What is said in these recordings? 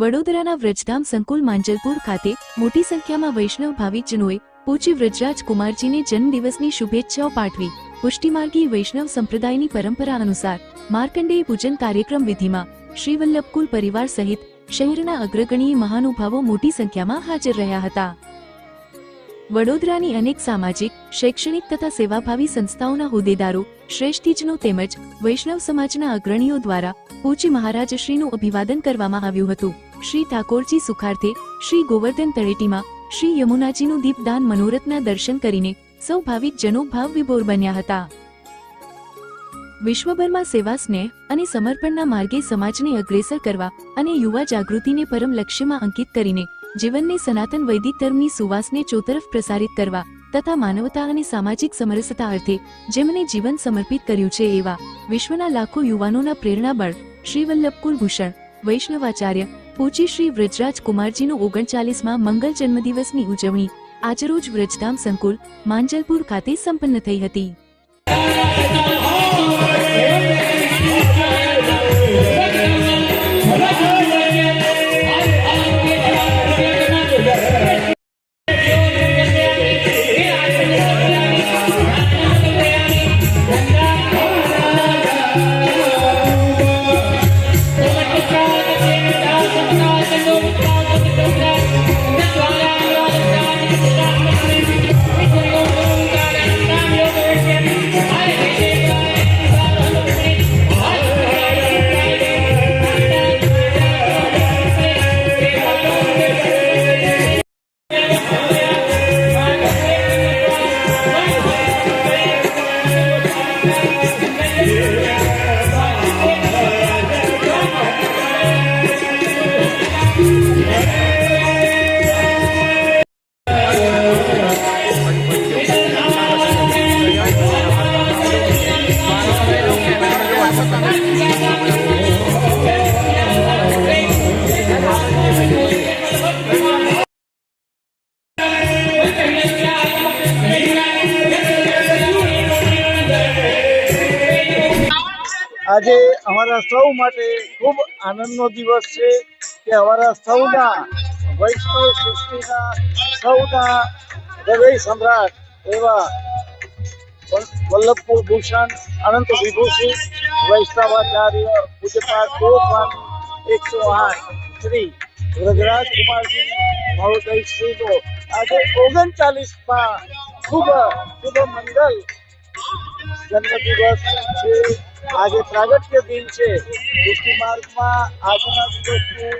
વડોદરાના વ્રજધામ સંકુલ માંજલપુર ખાતે મોટી સંખ્યામાં વૈષ્ણવ ભાવિકજનોએ પૂજ્ય વ્રજરાજ કુમારજીને જન્મદિવસની શુભેચ્છાઓ પાઠવી. પુષ્ટિમાર્ગી વૈષ્ણવ સંપ્રદાયની પરંપરા અનુસાર માર્કંડેય પૂજન કાર્યક્રમ વિધિમાં શ્રી વલ્લભકુલ પરિવાર સહિત શહેરના અગ્રગણીય મહાનુભાવો મોટી સંખ્યામાં હાજર રહ્યા હતા. વડોદરાની અનેક સામાજિક, શૈક્ષણિક તથા સેવાભાવી સંસ્થાઓના હોદ્દેદારો, શ્રેષ્ઠીજનો તેમજ વૈષ્ણવ સમાજના અગ્રણીઓ દ્વારા પૂજ્ય મહારાજશ્રીનું અભિવાદન કરવામાં આવ્યું હતું. શ્રી ઠાકોરજી સુખાર્થે શ્રી ગોવર્ધન તળેટીમાં શ્રી યમુનાજીનું દીપદાન મનોરથના દર્શન કરીને સૌ ભાવિક જનો ભાવ વિભોર બન્યા હતા. વિશ્વભરમાં સેવા, સ્નેહ અને સમર્પણના માર્ગે સમાજને અગ્રેસર કરવા અને યુવા જાગૃતિને પરમ લક્ષ્યમાં અંકિત કરીને જીવનને સનાતન વૈદિક ધર્મની સુવાસને ચોતરફ પ્રસારિત કરવા તથા માનવતા અને સામાજિક સમરસતા અર્થે જેમને જીવન સમર્પિત કર્યું છે એવા વિશ્વના લાખો યુવાનોના પ્રેરણાબળ શ્રી વલ્લભકુલ ભૂષણ, વૈષ્ણવાચાર્ય પૂજ્ય શ્રી વ્રજરાજ કુમારજીનો ઓગણચાલીસમાં મંગલ જન્મદિવસની ઉજવણી. આજરોજ વ્રજધામ સંકુલ માંજલપુર ખાતે સંપન્ન થઈ હતી. આજે અમારા સૌ માટે ખૂબ આનંદનો દિવસ છે કે અમારા સૌના વૈષ્ણવ સૃષ્ટિના સૌના હૃદય સમ્રાટ એવા વલ- વલ્લભકુળ ભૂષણ, અનંત વિભૂષિત વૈષ્ણવાચાર્ય, પૂજ્યપાદ ગોસ્વામી, એકસો આઠ, શ્રી વ્રજરાજ કુમારજી મહોદય શ્રીનો. આજે ઓગણચાલીસમાં શુભ શુભ મંગલ જન્મદિવસ છે. આજે પ્રાગટ્ય દિન છે. પુષ્ટિ માર્ગમાં આજના દિવસનું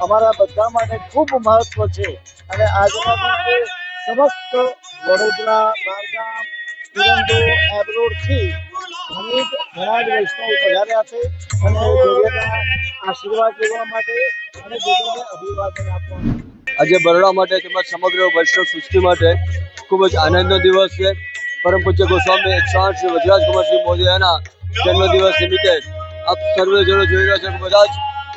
અમારા બધા માટે ખૂબ મહત્વ છે. અને આજના દિવસે સમસ્ત વડોદરા, બારગામ કિરંદો એબ્રોડથી ઘણી જ- ઘણા જ વૈષ્ણવ પધાર્યા છે અને દેવીના આશીર્વાદ લેવા માટે અને દેવીને અભિવાદન આપવા આજે બરોડા માટે તેમજ સમગ્ર વૈષ્ણવ સૃષ્ટિ માટે ખૂબ જ આનંદનો દિવસ છે. પરમ પૂજ્ય ગોસ્વામી એકસો આઠ શ્રી વજરાજ કુમારસિંહ મોદિયાના જન્મદિવસ નિમિત્તે આપ સર્વે જણો જોઈ રહ્યા છો બધા જ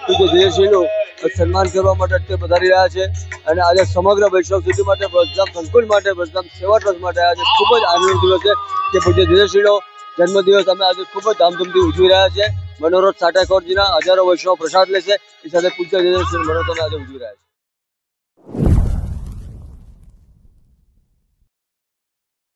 પૂજ્ય ધીરસિંહનું સન્માન કરવા માટે તે પધારી રહ્યા છે. અને આજે સમગ્ર વૈષ્ણવ સુધી માટે વૃદ્ધામ સંકુલ માટે વૃદ્ધામ સેવા ટ્રસ્ટ માટે આજે ખૂબ જ આનંદ દિવસ છે. કે પૂજ્ય ધીરેશ્રીનો જન્મદિવસ અમે આજે ખૂબ જ ધામધૂમથી ઉજવી રહ્યા છે મનોરથ સાટાકોરજીના હજારો વૈષ્ણવ પ્રસાદ લેશે એ સાથે પૂજ્ય ધીરેશ્રી મનોરથને આજે ઉજવી રહ્યા છે.